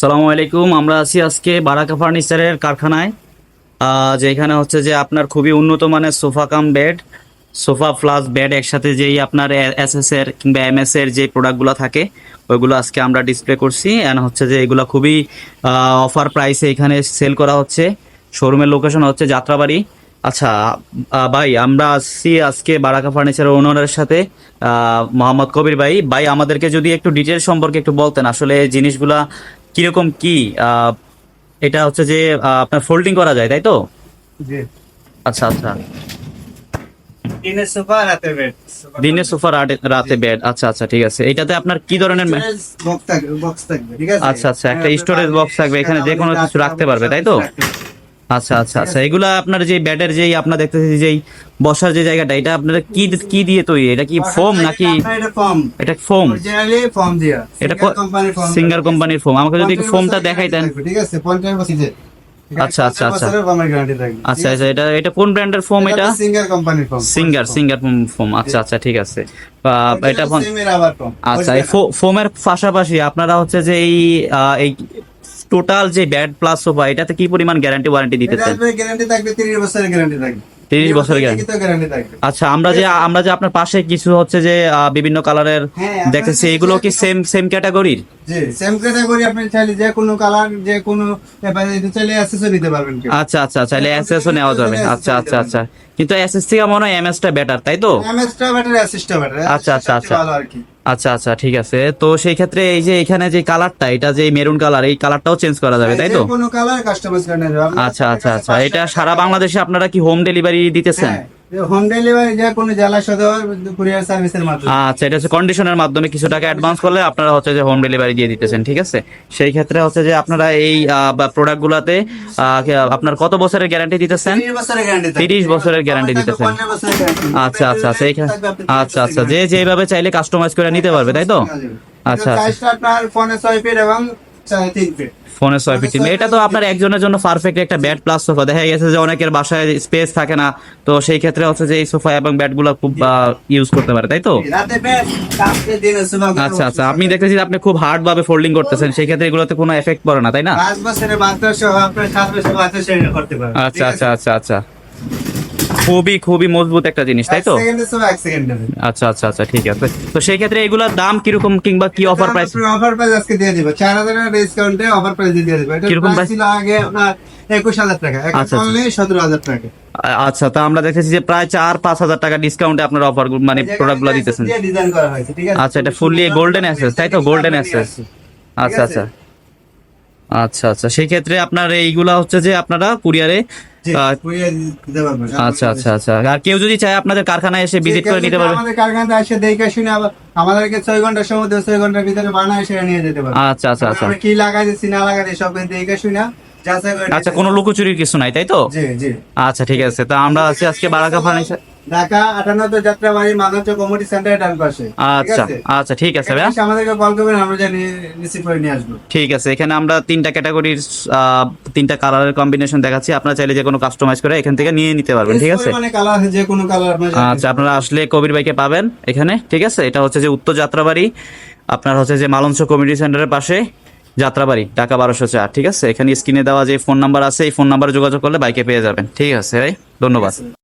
সালামু আলাইকুম, আমরা আছি আজকে বারাকা ফার্নিচারের কারখানায়। যেখানে হচ্ছে যে আপনার খুবই উন্নত মানের sofa cum bed, sofa plus bed একসাথে যেই আপনার এস এস এর কিংবা এম এস এর যে প্রোডাক্টগুলো থাকে, ওইগুলো আজকে আমরা ডিসপ্লে করছি। অ্যান্ড হচ্ছে যে এগুলো খুবই অফার প্রাইসে এখানে সেল করা হচ্ছে। শোরুমের লোকেশন হচ্ছে যাত্রাবাড়ি। আচ্ছা ভাই, আমরা আসছি আজকে বারাকা ফার্নিচারের ওনারের সাথে মোহাম্মদ কবির ভাই। ভাই, আমাদেরকে যদি একটু ডিটেল সম্পর্কে একটু বলতেন, আসলে জিনিসগুলা কীরকম কি এটা হচ্ছে যে আপনার ফোল্ডিং করা যায় তাই তো? আচ্ছা আচ্ছা। দিনে সোফা রাতে বেড দিনে সোফা রাতে- বেড আচ্ছা আচ্ছা ঠিক আছে। এটাতে আপনার কি ধরনের বক্স থাকবে ঠিক আছে? আচ্ছা, আচ্ছা, একটা স্টোরেজ বক্স থাকবে, এখানে যে কোনো কিছু রাখতে পারবে, তাই তো? আচ্ছা আচ্ছা আচ্ছা। এগুলা আপনার যে বেডের যেই আপনার দেখতেছি যেই বসার যে জায়গাটা এটা আপনার কি কি দিয়ে তৈরি? এটা কি ফোম নাকি এটা ফোম অরিজিনালি ফর্ম দিয়া। এটা সিঙ্গার কোম্পানির ফোম আমাকে যদি ফোমটা দেখাইতেন। ঠিক আছে? 50 বছর ঠিক আছে? আচ্ছা, আচ্ছা, আচ্ছা। থাকবে আচ্ছা আচ্ছা। এটা এটা কোন ব্র্যান্ডের ফোম এটা সিঙ্গার কোম্পানির ফর্ম সিঙ্গার সিঙ্গার ফোম আচ্ছা আচ্ছা ঠিক আছে। এটা আচ্ছা ফোমের পাশাপাশি আপনারা হচ্ছে যে এই এই টোটাল যে ব্যাড প্লাস সোফা এটাতে কি পরিমাণ গ্যারান্টি ওয়ারেন্টি দিতেছেন? গ্যারান্টি থাকবে 30 বছরের গ্যারান্টি থাকবে। 30 বছরের গ্যারান্টি থাকবে। আচ্ছা আমরা যে আমরা যে আপনার পাশে কিছু হচ্ছে যে বিভিন্ন কালারের দেখেছি দেখতেছি এগুলো কি সেম সেম ক্যাটাগরির জি। সেম ক্যাটাগরি আপনি চাইলে যে কোনো কালার যে কোনো চাইলে অ্যাক্সেসরি নিতে পারবেন আচ্ছা আচ্ছা চাইলে এসএসও নেওয়া যাবে। আচ্ছা আচ্ছা আচ্ছা। কিন্তু এসএস থেকে মনে হয় এমএস টা বেটার তাই তো? আচ্ছা, আচ্ছা, আচ্ছা। আচ্ছা আচ্ছা ঠিক আছে। তো সেই ক্ষেত্রে এই যে এখানে যে কালারটা এটা যে মেরুন কালার এই কালারটাও চেঞ্জ করা যাবে তাই তো? যে কোনো কালার কাস্টমাইজ করে নেবে আচ্ছা আচ্ছা আচ্ছা। এটা সারা বাংলাদেশে আপনারা কি হোম ডেলিভারি দিতেছেন? হোম ডেলিভারি যে কোনো জেলা সদর কুরিয়ার সার্ভিসের মাধ্যমে। আচ্ছা এটা হচ্ছে কন্ডিশনের মাধ্যমে কিছু টাকা অ্যাডভান্স করলে আপনারা হচ্ছে যে হোম ডেলিভারি দিয়ে দিতেছেন ঠিক আছে? সেই ক্ষেত্রে হচ্ছে যে আপনারা এই প্রোডাক্ট গুলাতে আপনার কত বছরের গ্যারান্টি দিতেছেন? 30 বছরের গ্যারান্টি 30 বছরের guarantee দিতেছেন। আচ্ছা আচ্ছা আচ্ছা আচ্ছা আচ্ছা যে যেভাবে চাইলে কাস্টমাইজ করে নিতে পারবে তাই তো? আচ্ছা, আচ্ছা। আপনার ফোনে 6 ফিট এবং 3 ফিট ফোনে ছয় ফিট এটা তো আপনার একজনের জন্য পারফেক্ট একটা ব্যাড প্লাস সোফা দেখা গেছে যে অনেকের বাসায় স্পেস থাকে না তো সেই ক্ষেত্রে হচ্ছে যে এই সোফা এবং ব্যাটগুলো খুব ইউজ করতে পারে তাই তো? আচ্ছা আচ্ছা। আপনি দেখতেছি আপনি খুব হার্ড ভাবে ফোল্ডিং করতেছেন সেই ক্ষেত্রে এগুলোতে কোনো এফেক্ট পড়ে না তাই না? করতে পারবেন। আচ্ছা আচ্ছা আচ্ছা আচ্ছা। খুবই খুবই মজবুত একটা জিনিস তাই তো? আচ্ছা আচ্ছা আচ্ছা ঠিক আছে। তো সেই ক্ষেত্রে এগুলোর দাম কীরকম কিংবা কি অফার প্রাইস অফার প্রাইস আজকে দিয়ে দিব। চার ডিসকাউন্টে অফার প্রাইস দিয়ে দিব। এটা কীরকম প্রাইস ছিল আগে আপনার একুশ হাজার টাকা। আচ্ছা, আচ্ছা। অনলি সতেরো হাজার টাকা। আচ্ছা তা আমরা দেখেছি যে প্রায় চার পাঁচ হাজার টাকা ডিসকাউন্টে আপনার অফার মানে প্রোডাক্টগুলো দিতেছেন। আচ্ছা এটা ফুললি গোল্ডেন অ্যাসেস তাই তো? গোল্ডেন অ্যাসেস আচ্ছা আচ্ছা। আচ্ছা আচ্ছা। সেই ক্ষেত্রে আপনার এইগুলা হচ্ছে যে আপনারা কুরিয়ারে আচ্ছা আচ্ছা আচ্ছা। আর কেউ যদি চায় আপনাদের কারখানায় এসে ভিজিট করে নিতে পারবে। আমাদের কারখানাতে এসে দেখে শুনে আমাদেরকে ছয় ঘণ্টার সময় ছয় ঘণ্টার ভিতরে বানায় সেটা নিয়ে যেতে পারবে। আচ্ছা আচ্ছা আচ্ছা। কি লাগাই দিচ্ছি না লাগাই সব দেখে শুনে আচ্ছা কোনো লুকোচুরির কিছু নাই তাই তো? আচ্ছা ঠিক আছে। তা আমরা আছি আজকে বারাকা ফার্নিচার ঢাকা আটান্নতে যাত্রাবাড়ি মাধবচ কমিটি সেন্টারের ডান পাশে। ঠিক আচ্ছা? আচ্ছা ঠিক আছে ভাইয়া। আমাদেরকে কল করবেন আমরা জানি রিসিভ করে নিয়ে আসব। ঠিক আছে এখানে আমরা তিনটা ক্যাটাগরির তিনটা কালারের কম্বিনেশন দেখাচ্ছি। আপনারা চাইলে যে কোনো কাস্টমাইজ করে এখান থেকে নিয়ে নিতে পারবেন ঠিক আছে? মানে কালার যে কোনো কালার আচ্ছা আপনারা আসলে কবির বাইকে পাবেন এখানে ঠিক আছে? এটা হচ্ছে যে উত্তর যাত্রাবাড়ি আপনার হচ্ছে যে মালঞ্চ কমিউনিটি সেন্টারের পাশে যাত্রাবাড়ি টাকা বারোশো চার ঠিক আছে? এখানে স্ক্রিনে দেওয়া যে ফোন নাম্বার আছে এই ফোন নাম্বারে যোগাযোগ করলে বাইকে পেয়ে যাবেন ঠিক আছে ভাই? ধন্যবাদ।